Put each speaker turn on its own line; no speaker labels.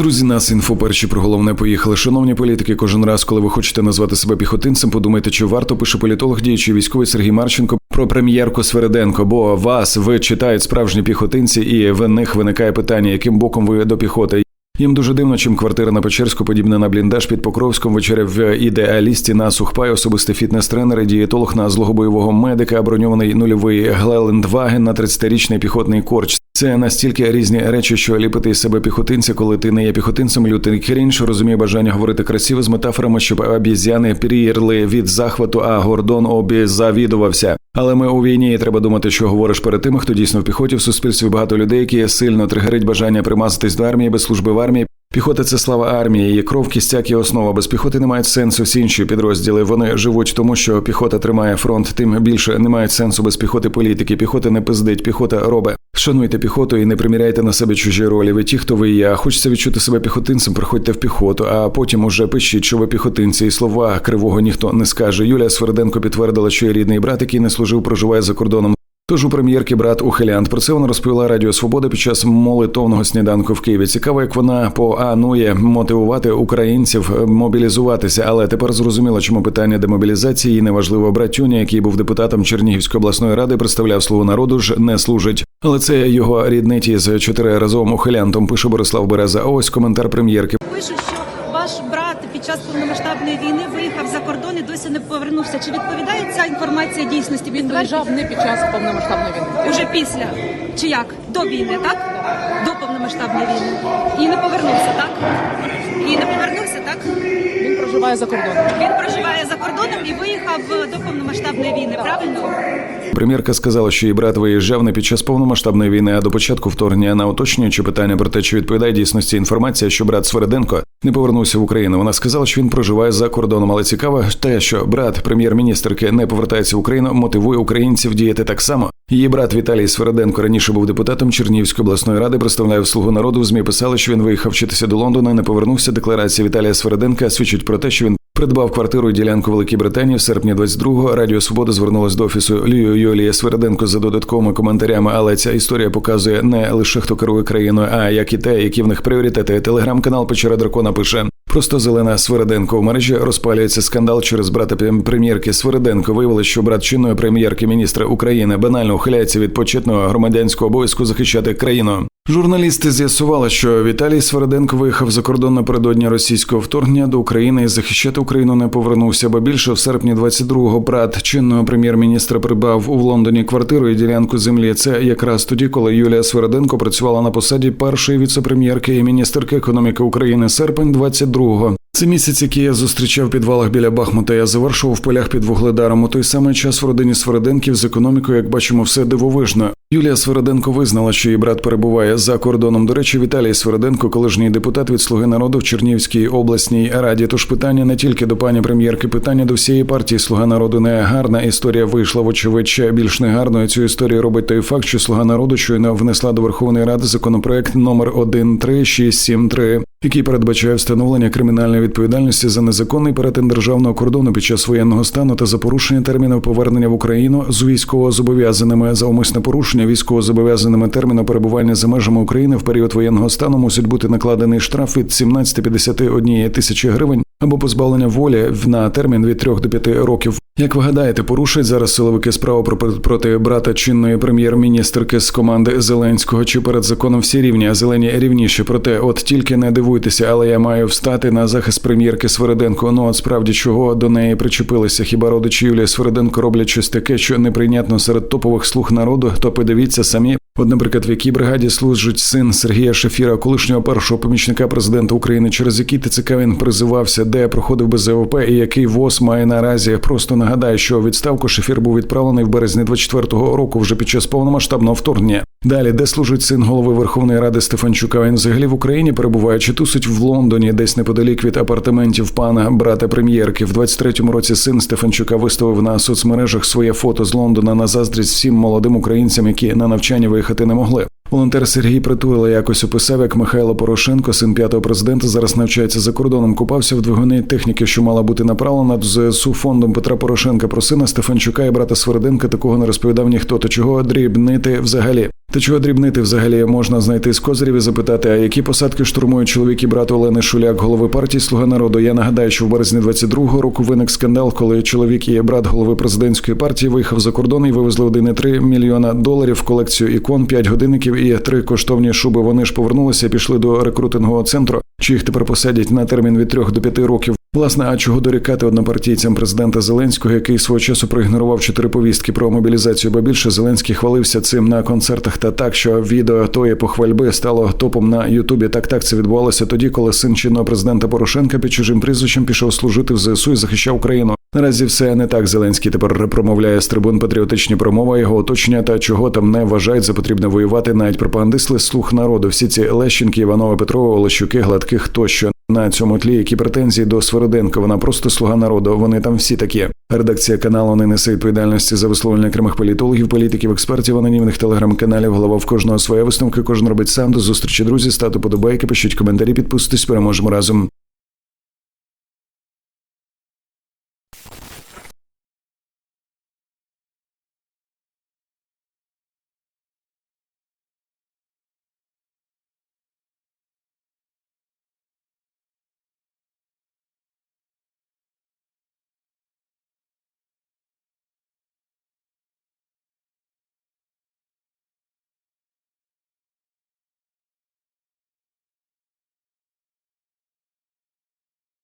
Друзі, нас інфо перші про головне поїхали. Шановні політики, кожен раз, коли ви хочете назвати себе піхотинцем, подумайте, чи варто пише політолог, діючий військовий Сергій Марченко про прем'єрку Свериденко. Бо вас ви читають справжні піхотинці, і в них виникає питання, яким боком ви до піхоти. Їм дуже дивно, чим квартира на Печерську подібна на бліндаж під Покровськом, вечеря в ідеалісті на сухпай, особистий фітнес-тренер, і дієтолог на злогобойового медика, броньований нульовий Глелендваген на 30-річний піхотний корч. Це настільки різні речі, що ліпити із себе піхотинця, коли ти не є піхотинцем, лютий крінж розуміє бажання говорити красиво з метафорами, щоб обіз'яни прірли від захвату, а Гордон обізавідувався. Але ми у війні і треба думати, що говориш перед тими, хто дійсно в піхоті в суспільстві багато людей, які сильно тригерить бажання примазатись до армії без служби в армії. Піхота це слава армії, її кров, кістяк і основа. Без піхоти не мають сенсу всі інші підрозділи. Вони живуть тому, що піхота тримає фронт. Тим більше не мають сенсу без піхоти політики. Піхота не пиздить, піхота робить. Шануйте піхоту і не приміряйте на себе чужі ролі. Ви ті, хто ви є. Хочеться відчути себе піхотинцем, приходьте в піхоту, а потім уже пишіть, що ви піхотинці, і слова кривого ніхто не скаже. Юлія Сверденко підтвердила, що є рідний брат, який не служив, проживає за кордоном. Тож у прем'єрки брат Ухилянт про це вона розповіла Радіо Свобода під час молитовного сніданку в Києві. Цікаво, як вона поанує мотивувати українців мобілізуватися, але тепер зрозуміло, чому питання демобілізації неважливо братюня, який був депутатом Чернігівської обласної ради, представляв слово народу ж не служить. Але це його рідниті з чотириразовим ухилянтом. Пише Борислав Береза. Ось коментар прем'єрки.
Пишуть, що ваш брат під час повномасштабної війни виїхав за кордон і досі не повернувся. Чи відповідає ця інформація дійсності?
Він виїжджав не під час повномасштабної війни.
уже після чи як до війни, так до повномасштабної війни і не повернувся, так і не
проживає за кордоном.
він проживає за кордоном і виїхав до повномасштабної війни. Правильно?
Прем'єрка сказала, що її брат виїжджав не під час повномасштабної війни, а до початку вторгнення на уточнюючи питання про те, чи відповідає дійсності інформація, що брат Свереденко не повернувся в Україну. Вона сказала, що він проживає за кордоном. Але цікаво те, що брат прем'єр-міністрки не повертається в Україну, мотивує українців діяти так само. Її брат Віталій Свереденко раніше був депутатом Чернігівської обласної ради. Представляє слугу народу. В змі писали, що він виїхав вчитися до Лондона. Не повернувся. Декларація Віталія Свереденка свідчить про те, що він Придбав квартиру і ділянку Великій Британії в серпні 22-го. Радіо Свобода звернулась до офісу Лію Юлії Свереденко за додатковими коментарями. Але ця історія показує не лише хто керує країною, а як і те, які в них пріоритети. Телеграм-канал Печера Дракона пише. Просто зелена Свереденко в мережі розпалюється скандал через брата прем'єрки Свереденко. Виявилось, що брат чинної прем'єрки міністра України банально ухиляється від почетного громадянського обов'язку захищати країну. Журналісти з'ясували, що Віталій Свереденко виїхав за кордон напередодні російського вторгнення до України і захищати Україну не повернувся. Бо більше в серпні 22-го брат чинного прем'єр-міністра придбав у Лондоні квартиру і ділянку землі. Це якраз тоді, коли Юлія Свереденко працювала на посаді першої віцепрем'єрки і міністерки економіки України серпень 22-го. Це місяць, який я зустрічав в підвалах біля Бахмута. Я завершував в полях під вугледаром. У той самий час в родині Свереденків з економікою, як бачимо, все дивовижно. Юлія Свереденко визнала, що її брат перебуває за кордоном. До речі, Віталій Свереденко, колишній депутат від Слуги народу в Чернігівській обласній раді. Тож питання не тільки до пані прем'єрки, питання до всієї партії Слуга народу не гарна. Історія вийшла вочевидь більш негарною. Цю історію робить той факт, що Слуга народу щойно внесла до Верховної Ради законопроект номер 13673, який передбачає встановлення кримінальної відповідальності за незаконний перетин державного кордону під час воєнного стану та за порушення термінів повернення в Україну з військовозобов'язаними за умисне порушення військовозобов'язаними терміну перебування за межами України в період воєнного стану мусить бути накладений штраф від 17,51 тисячі гривень або позбавлення волі на термін від 3 до 5 років. Як ви гадаєте, порушують зараз силовики справу про проти брата чинної прем'єр-міністрки з команди Зеленського чи перед законом всі рівні, а зелені рівніші. Проте, от тільки не дивуйтеся, але я маю встати на захист прем'єрки Свереденко. Ну от справді чого до неї причепилися? Хіба родичі Юлії Свереденко роблять щось таке, що неприйнятно серед топових слуг народу? То подивіться самі. От, наприклад, в якій бригаді служить син Сергія Шефіра, колишнього першого помічника президента України, через який ТЦК він призивався, де проходив без ЗВП і який ВОЗ має наразі. Просто нагадаю, що відставку Шефір був відправлений в березні 24-го року, вже під час повномасштабного вторгнення. Далі, де служить син голови Верховної Ради Стефанчука, він взагалі в Україні перебуває чи тусить в Лондоні, десь неподалік від апартаментів пана брата прем'єрки. В 23-му році син Стефанчука виставив на соцмережах своє фото з Лондона на заздрість всім молодим українцям, які на навчання виїхати не могли. Волонтер Сергій Притула якось описав, як Михайло Порошенко, син п'ятого президента, зараз навчається за кордоном. Купався в двигуни техніки, що мала бути направлена з СУ фондом Петра Порошенка. Про сина Стефанчука і брата Сверденка такого не розповідав ніхто. То чого дрібнити взагалі? Та чого дрібнити взагалі можна знайти з козирів і запитати, а які посадки штурмують чоловік і брат Олени Шуляк, голови партії Слуга народу. Я нагадаю, що в березні 22-го року виник скандал, коли чоловік і брат голови президентської партії виїхав за кордон і вивезли 1,3 мільйона доларів колекцію ікон, 5 годинників і три коштовні шуби. Вони ж повернулися, пішли до рекрутингового центру. Чи їх тепер посадять на термін від 3 до 5 років. Власне, а чого дорікати однопартійцям президента Зеленського, який свого часу проігнорував чотири повістки про мобілізацію, бо більше Зеленський хвалився цим на концертах та так, що відео тої похвальби стало топом на Ютубі. Так так це відбувалося тоді, коли син чинного президента Порошенка під чужим прізвищем пішов служити в ЗСУ і захищав Україну. Наразі все не так. Зеленський тепер промовляє з трибун патріотичні промови його оточення та чого там не вважають за потрібне воювати. Навіть пропагандисти слух народу. Всі ці Лещенки, Іванови, Петрова, Олещуки, Гладких тощо. На цьому тлі які претензії до Свероденко. Вона просто слуга народу. Вони там всі такі. Редакція каналу не несе відповідальності за висловлення окремих політологів, політиків, експертів, анонімних телеграм-каналів. Голова в кожного своя висновка. Кожен робить сам. До зустрічі, друзі. Стату подобайки, пишіть коментарі, підписуйтесь. Переможемо разом.